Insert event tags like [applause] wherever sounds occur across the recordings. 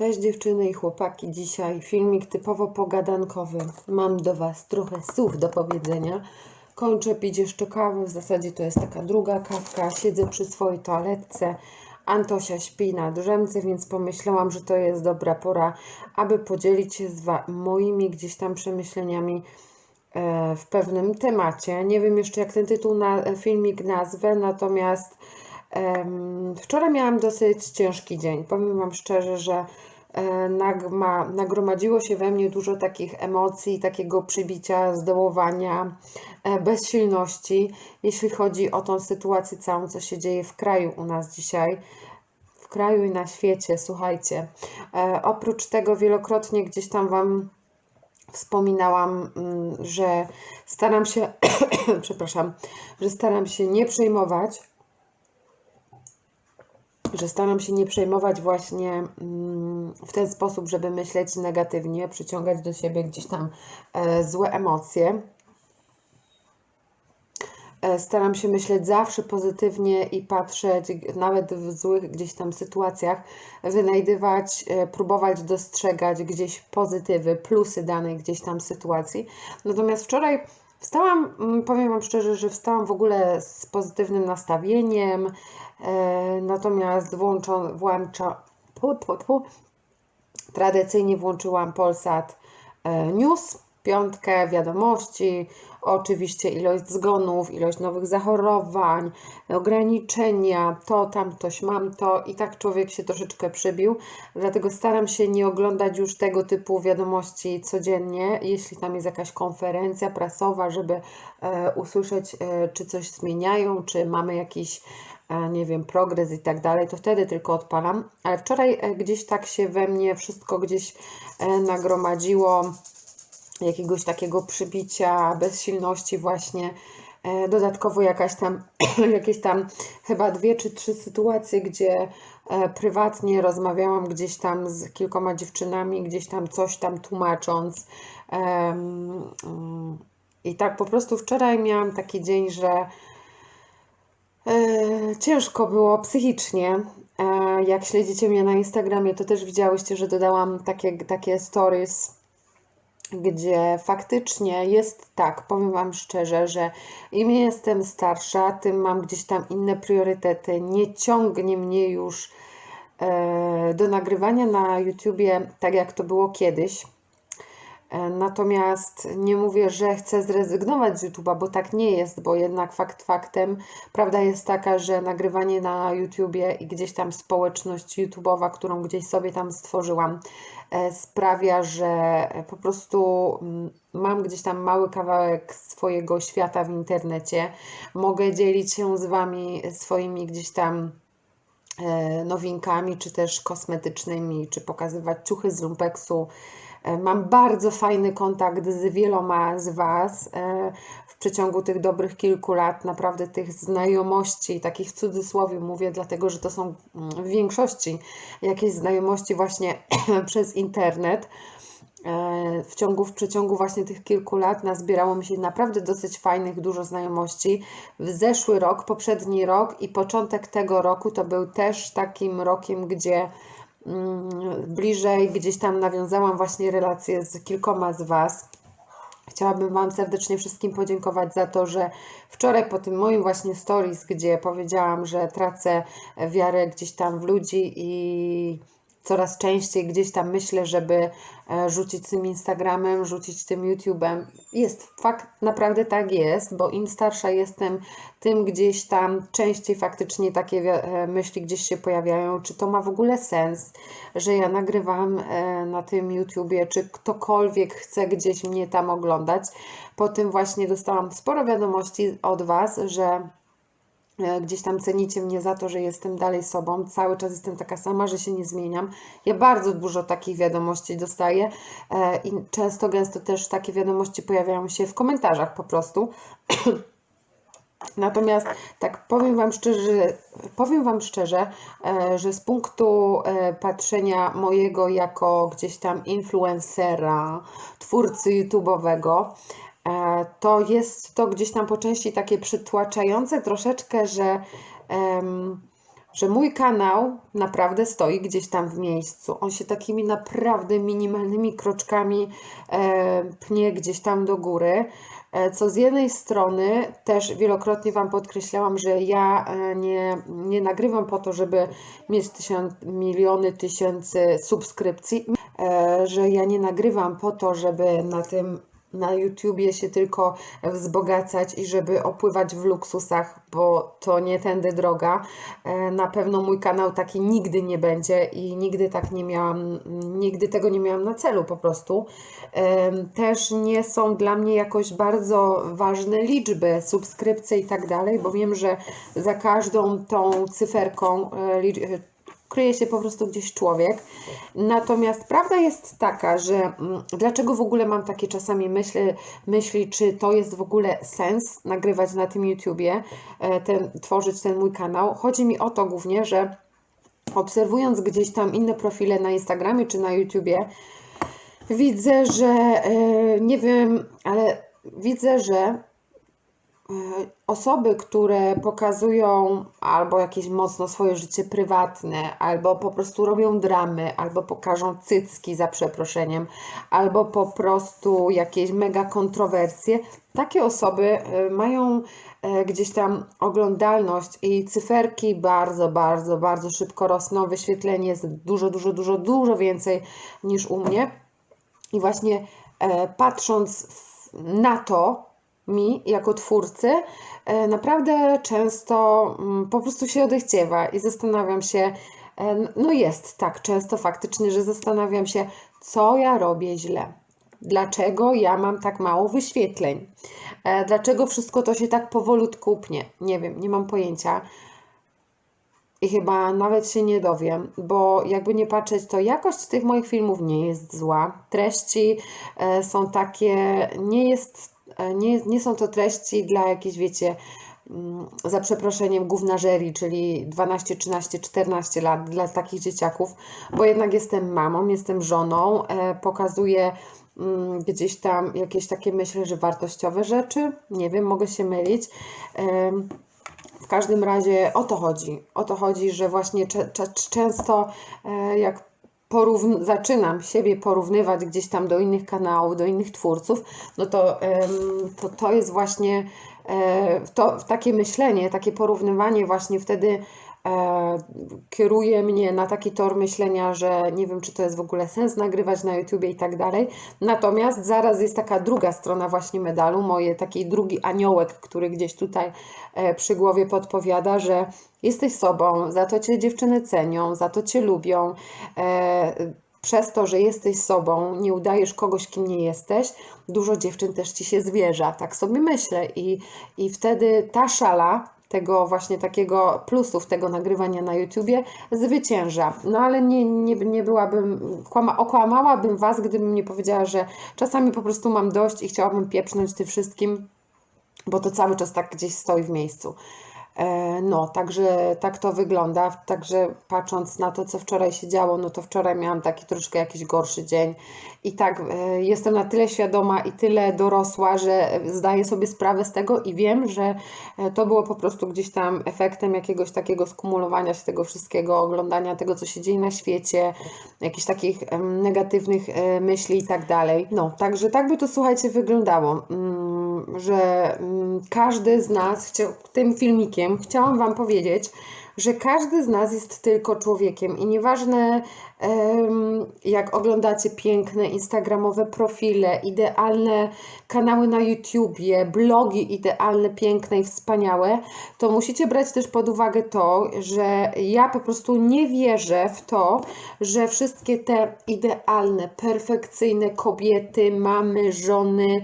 Cześć dziewczyny i chłopaki. Dzisiaj filmik typowo pogadankowy. Mam do Was trochę słów do powiedzenia. Kończę pić jeszcze kawę. W zasadzie to jest taka druga kawka. Siedzę przy swojej toaletce. Antosia śpi na drzemce, więc pomyślałam, że to jest dobra pora, aby podzielić się z moimi gdzieś tam przemyśleniami e, w pewnym temacie. Nie wiem jeszcze, jak ten tytuł na filmik nazwę, natomiast wczoraj miałam dosyć ciężki dzień. Powiem Wam szczerze, że e, nagromadziło się we mnie dużo takich emocji, takiego przybicia, zdołowania, e, bezsilności, jeśli chodzi o tą sytuację całą, co się dzieje w kraju u nas dzisiaj w kraju i na świecie, słuchajcie. E, oprócz tego wielokrotnie gdzieś tam Wam wspominałam, mm, że staram się, [coughs] przepraszam, że staram się nie przejmować, że staram się nie przejmować właśnie mm, w ten sposób, żeby myśleć negatywnie, przyciągać do siebie gdzieś tam e, złe emocje. E, Staram się myśleć zawsze pozytywnie i patrzeć nawet w złych gdzieś tam sytuacjach, wynajdywać, e, próbować dostrzegać gdzieś pozytywy, plusy danej gdzieś tam sytuacji. Natomiast wczoraj wstałam, mm, powiem Wam szczerze, że wstałam w ogóle z pozytywnym nastawieniem, natomiast włączo, włącza, pu, pu, pu, tradycyjnie włączyłam Polsat e, News, piątkę, wiadomości, oczywiście ilość zgonów, ilość nowych zachorowań, ograniczenia, to, tamtoś, mam to i tak człowiek się troszeczkę przybił, dlatego staram się nie oglądać już tego typu wiadomości codziennie, jeśli tam jest jakaś konferencja prasowa, żeby e, usłyszeć, e, czy coś zmieniają, czy mamy jakiś e, nie wiem, progres i tak dalej, to wtedy tylko odpalam. Ale wczoraj e, gdzieś tak się we mnie wszystko gdzieś e, nagromadziło, jakiegoś takiego przybicia, bezsilności właśnie. E, Dodatkowo jakaś tam, [clears throat] jakieś tam chyba dwie czy trzy sytuacje, gdzie e, prywatnie rozmawiałam gdzieś tam z kilkoma dziewczynami, gdzieś tam coś tam tłumacząc. Mm, I tak po prostu wczoraj miałam taki dzień, że E, Ciężko było psychicznie. E, Jak śledzicie mnie na Instagramie, to też widziałyście, że dodałam takie, takie stories, gdzie faktycznie jest tak, powiem Wam szczerze, że im jestem starsza, tym mam gdzieś tam inne priorytety. Nie ciągnie mnie już e, do nagrywania na YouTubie tak, jak to było kiedyś. E, Natomiast nie mówię, że chcę zrezygnować z YouTube'a, bo tak nie jest, bo jednak fakt faktem, prawda jest taka, że nagrywanie na YouTubie i gdzieś tam społeczność YouTube'owa, którą gdzieś sobie tam stworzyłam, e, sprawia, że po prostu mm, mam gdzieś tam mały kawałek swojego świata w internecie. Mogę dzielić się z Wami swoimi gdzieś tam e, nowinkami, czy też kosmetycznymi, czy pokazywać ciuchy z lumpeksu. E, Mam bardzo fajny kontakt z wieloma z Was e, w przeciągu tych dobrych kilku lat. Naprawdę tych znajomości, takich w cudzysłowie mówię, dlatego że to są mm, w większości jakieś znajomości właśnie [clears throat] przez internet. E, W ciągu, w przeciągu właśnie tych kilku lat nazbierało mi się naprawdę dosyć fajnych, dużo znajomości. W zeszły rok, poprzedni rok i początek tego roku to był też takim rokiem, gdzie bliżej gdzieś tam nawiązałam właśnie relacje z kilkoma z Was. Chciałabym Wam serdecznie wszystkim podziękować za to, że wczoraj po tym moim właśnie stories, gdzie powiedziałam, że tracę wiarę gdzieś tam w ludzi i coraz częściej gdzieś tam myślę, żeby e, rzucić tym Instagramem, rzucić tym YouTube'em. Jest fakt, naprawdę tak jest, bo im starsza jestem, tym gdzieś tam częściej faktycznie takie e, myśli gdzieś się pojawiają, czy to ma w ogóle sens, że ja nagrywam e, na tym YouTubie, czy ktokolwiek chce gdzieś mnie tam oglądać. Po tym właśnie dostałam sporo wiadomości od Was, że gdzieś tam cenicie mnie za to, że jestem dalej sobą, cały czas jestem taka sama, że się nie zmieniam. Ja bardzo dużo takich wiadomości dostaję e, i często, gęsto też takie wiadomości pojawiają się w komentarzach po prostu. [clears throat] Natomiast tak powiem Wam szczerze, powiem Wam szczerze, e, że z punktu e, patrzenia mojego jako gdzieś tam influencera, twórcy YouTube'owego, e, to jest to gdzieś tam po części takie przytłaczające troszeczkę, że że mój kanał naprawdę stoi gdzieś tam w miejscu. On się takimi naprawdę minimalnymi kroczkami e, pnie gdzieś tam do góry. E, co z jednej strony też wielokrotnie Wam podkreślałam, że ja e, nie, nie nagrywam po to, żeby mieć tysiąc, miliony tysięcy subskrypcji, e, że ja nie nagrywam po to, żeby na tym na YouTubie się tylko wzbogacać i żeby opływać w luksusach, bo to nie tędy droga. E, Na pewno mój kanał taki nigdy nie będzie i nigdy tak nie miałam, nigdy tego nie miałam na celu po prostu. Em, Też nie są dla mnie jakoś bardzo ważne liczby, subskrypcje i tak dalej, bo wiem, że za każdą tą cyferką e, e, kryje się po prostu gdzieś człowiek. Natomiast prawda jest taka, że mm, dlaczego w ogóle mam takie czasami myśli, myśli, czy to jest w ogóle sens nagrywać na tym YouTubie, e, ten, tworzyć ten mój kanał. Chodzi mi o to głównie, że obserwując gdzieś tam inne profile na Instagramie czy na YouTubie, widzę, że e, nie wiem, ale widzę, że osoby, które pokazują albo jakieś mocno swoje życie prywatne, albo po prostu robią dramy, albo pokażą cycki za przeproszeniem, albo po prostu jakieś mega kontrowersje, takie osoby e, mają e, gdzieś tam oglądalność i cyferki bardzo, bardzo, bardzo szybko rosną. Wyświetlenie jest dużo, dużo, dużo, dużo więcej niż u mnie. I właśnie e, patrząc na to, mi jako twórcy, e, naprawdę często mm, po prostu się odechciewa i zastanawiam się, e, no jest tak często faktycznie, że zastanawiam się, co ja robię źle. Dlaczego ja mam tak mało wyświetleń? E, Dlaczego wszystko to się tak powolutku pnie? Nie wiem, nie mam pojęcia. I chyba nawet się nie dowiem, bo jakby nie patrzeć, to jakość tych moich filmów nie jest zła. Treści są takie, nie jest, nie, jest- nie są to treści dla jakiejś, wiecie, mm, za przeproszeniem gównażerii, czyli 12, 13, 14 lat dla takich dzieciaków, bo jednak jestem mamą, jestem żoną, e, pokazuję mm, gdzieś tam jakieś takie, myślę, że wartościowe rzeczy. Nie wiem, mogę się mylić. Em, w każdym razie o to chodzi. O to chodzi, że właśnie często e, jak porówn- zaczynam siebie porównywać gdzieś tam do innych kanałów, do innych twórców, no to to, to jest właśnie e, to, takie myślenie, takie porównywanie właśnie wtedy kieruje mnie na taki tor myślenia, że nie wiem, czy to jest w ogóle sens nagrywać na YouTubie i tak dalej. Natomiast zaraz jest taka druga strona właśnie medalu, moje taki drugi aniołek, który gdzieś tutaj e, przy głowie podpowiada, że jesteś sobą, za to cię dziewczyny cenią, za to cię lubią. E, przez to, że jesteś sobą, nie udajesz kogoś, kim nie jesteś, dużo dziewczyn też ci się zwierza. Tak sobie myślę. I, i wtedy ta szala tego właśnie takiego plusów tego nagrywania na YouTubie zwycięża. No ale nie, nie, nie byłabym, kłama, okłamałabym Was, gdybym nie powiedziała, że czasami po prostu mam dość i chciałabym pieprznąć tym wszystkim, bo to cały czas tak gdzieś stoi w miejscu. E, No, także tak to wygląda. Także patrząc na to, co wczoraj się działo, no to wczoraj miałam taki troszkę jakiś gorszy dzień. I tak e, jestem na tyle świadoma i tyle dorosła, że zdaję sobie sprawę z tego i wiem, że e, to było po prostu gdzieś tam efektem jakiegoś takiego skumulowania się tego wszystkiego, oglądania tego, co się dzieje na świecie, jakichś takich negatywnych myśli i tak dalej. No, także tak by to słuchajcie wyglądało, mm, że mm, każdy z nas, tym filmikiem chciałam Wam powiedzieć, że każdy z nas jest tylko człowiekiem i nieważne jak oglądacie piękne instagramowe profile, idealne kanały na YouTubie, blogi idealne, piękne i wspaniałe, to musicie brać też pod uwagę to, że ja po prostu nie wierzę w to, że wszystkie te idealne, perfekcyjne kobiety, mamy, żony,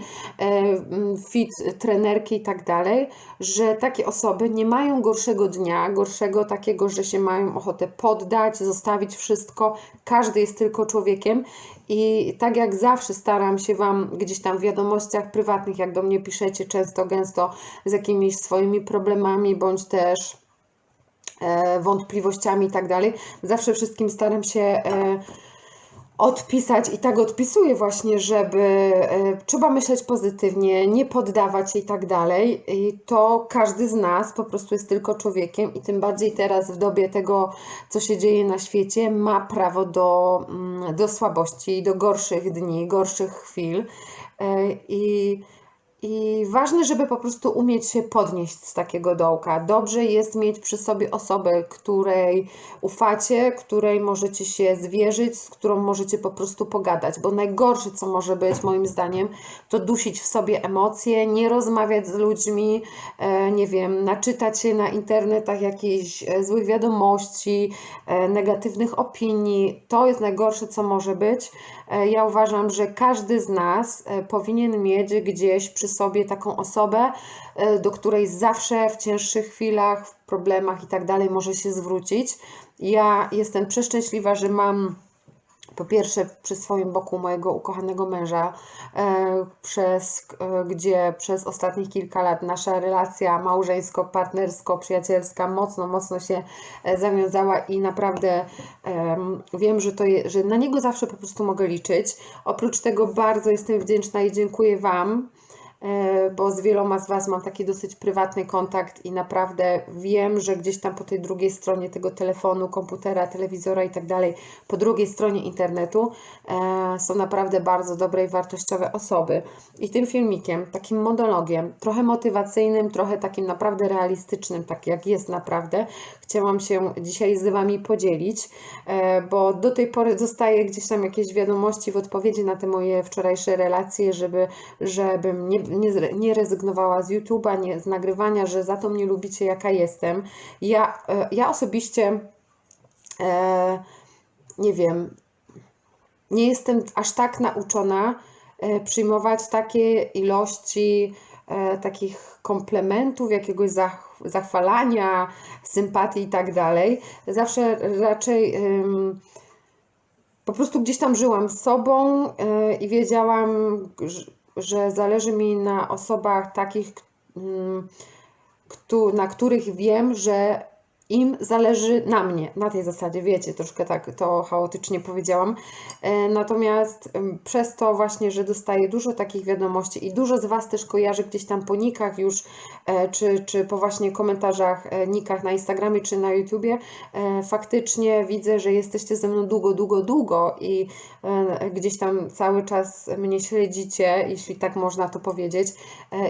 fit trenerki i tak dalej, że takie osoby nie mają gorszego dnia, gorszego takiego, że się mają ochotę poddać, zostawić wszystko. Każdy jest tylko człowiekiem i tak jak zawsze staram się Wam gdzieś tam w wiadomościach prywatnych, jak do mnie piszecie często, gęsto z jakimiś swoimi problemami, bądź też e, wątpliwościami i tak dalej, zawsze wszystkim staram się e, odpisać i tak odpisuję właśnie, żeby e, trzeba myśleć pozytywnie, nie poddawać się i tak dalej. I to każdy z nas po prostu jest tylko człowiekiem i tym bardziej teraz w dobie tego, co się dzieje na świecie, ma prawo do, mm, do słabości, do gorszych dni, gorszych chwil. E, I i ważne, żeby po prostu umieć się podnieść z takiego dołka. Dobrze jest mieć przy sobie osobę, której ufacie, której możecie się zwierzyć, z którą możecie po prostu pogadać, bo najgorsze, co może być, moim zdaniem, to dusić w sobie emocje, nie rozmawiać z ludźmi, e, nie wiem, naczytać się na internetach jakichś e, złych wiadomości, e, negatywnych opinii. To jest najgorsze, co może być. Ja uważam, że każdy z nas powinien mieć gdzieś przy sobie taką osobę, e, do której zawsze w cięższych chwilach, w problemach i tak dalej może się zwrócić. Ja jestem przeszczęśliwa, że mam po pierwsze przy swoim boku mojego ukochanego męża, e, przez, e, gdzie przez ostatnich kilka lat nasza relacja małżeńsko-partnersko-przyjacielska mocno, mocno się zawiązała i naprawdę wiem, że, to je, że na niego zawsze po prostu mogę liczyć. Oprócz tego bardzo jestem wdzięczna i dziękuję Wam bo z wieloma z Was mam taki dosyć prywatny kontakt i naprawdę wiem, że gdzieś tam po tej drugiej stronie tego telefonu, komputera, telewizora i tak dalej, po drugiej stronie internetu e, są naprawdę bardzo dobre i wartościowe osoby. I tym filmikiem, takim monologiem, trochę motywacyjnym, trochę takim naprawdę realistycznym, tak jak jest naprawdę, chciałam się dzisiaj z Wami podzielić, e, bo do tej pory dostaję gdzieś tam jakieś wiadomości w odpowiedzi na te moje wczorajsze relacje, żeby, żebym nie nie, nie rezygnowała z YouTube'a, nie, z nagrywania, że za to mnie lubicie, jaka jestem. Ja, e, ja osobiście e, nie wiem, nie jestem aż tak nauczona e, przyjmować takie ilości e, takich komplementów, jakiegoś zach zachwalania, sympatii i tak dalej. Zawsze raczej po prostu gdzieś tam żyłam z sobą e, i wiedziałam, że zależy mi na osobach takich, na których wiem, że im zależy na mnie, na tej zasadzie, wiecie, troszkę tak to chaotycznie powiedziałam. E, natomiast przez to właśnie, że dostaję dużo takich wiadomości i dużo z Was też kojarzy gdzieś tam po nikach już, e, czy, czy po właśnie komentarzach, e, nikach na Instagramie czy na YouTubie, faktycznie widzę, że jesteście ze mną długo, długo, długo i gdzieś tam cały czas mnie śledzicie, jeśli tak można to powiedzieć,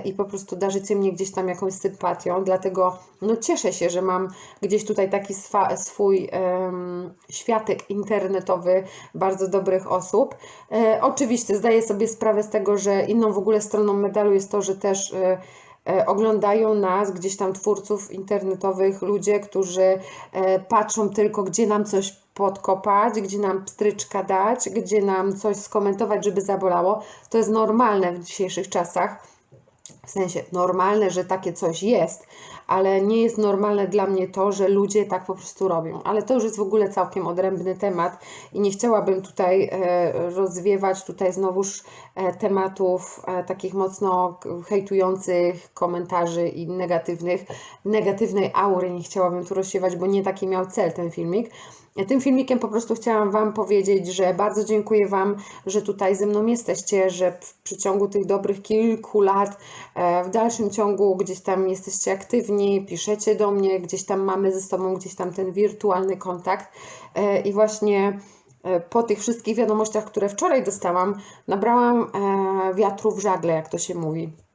i po prostu darzycie mnie gdzieś tam jakąś sympatią, dlatego no cieszę się, że mam gdzieś tutaj taki swa, swój um, światek internetowy bardzo dobrych osób. E, oczywiście zdaję sobie sprawę z tego, że inną w ogóle stroną medalu jest to, że też e, e oglądają nas gdzieś tam twórców internetowych, ludzie, którzy e, patrzą tylko, gdzie nam coś podkopać, gdzie nam pstryczka dać, gdzie nam coś skomentować, żeby zabolało. To jest normalne w dzisiejszych czasach. W sensie normalne, że takie coś jest, ale nie jest normalne dla mnie to, że ludzie tak po prostu robią. Ale to już jest w ogóle całkiem odrębny temat i nie chciałabym tutaj e, rozwiewać tutaj znowuż e, tematów e, takich mocno hejtujących komentarzy i negatywnych, negatywnej aury nie chciałabym tu rozsiewać, bo nie taki miał cel ten filmik. Tym filmikiem po prostu chciałam Wam powiedzieć, że bardzo dziękuję Wam, że tutaj ze mną jesteście, że w przeciągu tych dobrych kilku lat, w dalszym ciągu gdzieś tam jesteście aktywni, piszecie do mnie, gdzieś tam mamy ze sobą gdzieś tam ten wirtualny kontakt. E, i właśnie e, po tych wszystkich wiadomościach, które wczoraj dostałam, nabrałam e, wiatru w żagle, jak to się mówi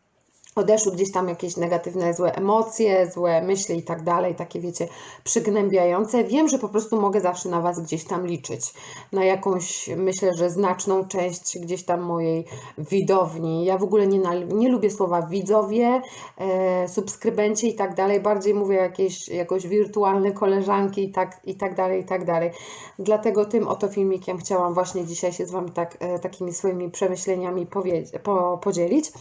odeszły gdzieś tam jakieś negatywne, złe emocje, złe myśli i tak dalej, takie wiecie, przygnębiające. Wiem, że po prostu mogę zawsze na Was gdzieś tam liczyć, na jakąś, myślę, że znaczną część gdzieś tam mojej widowni. Ja w ogóle nie, nie lubię słowa widzowie, e, subskrybenci i tak dalej, bardziej mówię jakieś jakoś wirtualne koleżanki i tak, i tak dalej, i tak dalej. Dlatego tym oto filmikiem chciałam właśnie dzisiaj się z Wami tak, e, takimi swoimi przemyśleniami po, podzielić.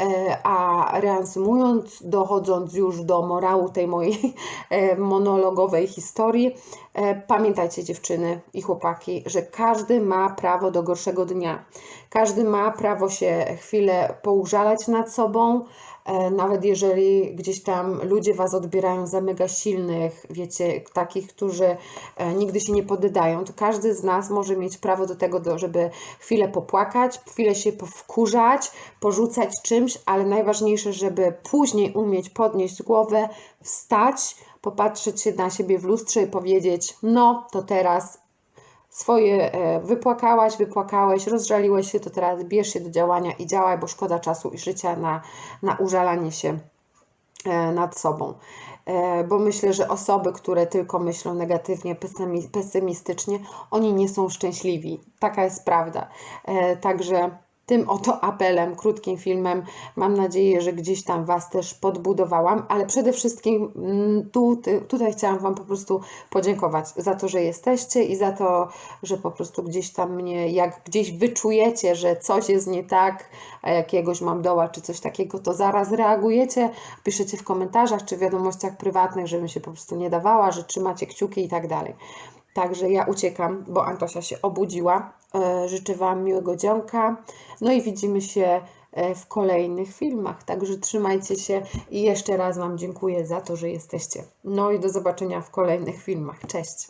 E, a reasumując, dochodząc już do morału tej mojej e, monologowej historii, e, pamiętajcie dziewczyny i chłopaki, że każdy ma prawo do gorszego dnia. Każdy ma prawo się chwilę poużalać nad sobą, Nawet jeżeli gdzieś tam ludzie Was odbierają za mega silnych, wiecie, takich, którzy e, nigdy się nie poddają, to każdy z nas może mieć prawo do tego, żeby chwilę popłakać, chwilę się powkurzać, porzucać czymś, ale najważniejsze, żeby później umieć podnieść głowę, wstać, popatrzeć się na siebie w lustrze i powiedzieć: No, to teraz swoje e, wypłakałaś, wypłakałeś, rozżaliłeś się, to teraz bierz się do działania i działaj, bo szkoda czasu i życia na, na użalanie się e, nad sobą. E, Bo myślę, że osoby, które tylko myślą negatywnie, pesymi- pesymistycznie, oni nie są szczęśliwi. Taka jest prawda. Także tym oto apelem, krótkim filmem, mam nadzieję, że gdzieś tam Was też podbudowałam, ale przede wszystkim mm, tu, tutaj chciałam Wam po prostu podziękować za to, że jesteście i za to, że po prostu gdzieś tam mnie, jak gdzieś wyczujecie, że coś jest nie tak, a jakiegoś mam doła czy coś takiego, to zaraz reagujecie, piszecie w komentarzach czy wiadomościach prywatnych, żebym się po prostu nie dawała, że trzymacie kciuki i tak dalej. Także ja uciekam, bo Antosia się obudziła. E, Życzę Wam miłego dzionka. No i widzimy się e, w kolejnych filmach. Także trzymajcie się i jeszcze raz Wam dziękuję za to, że jesteście. No i do zobaczenia w kolejnych filmach. Cześć.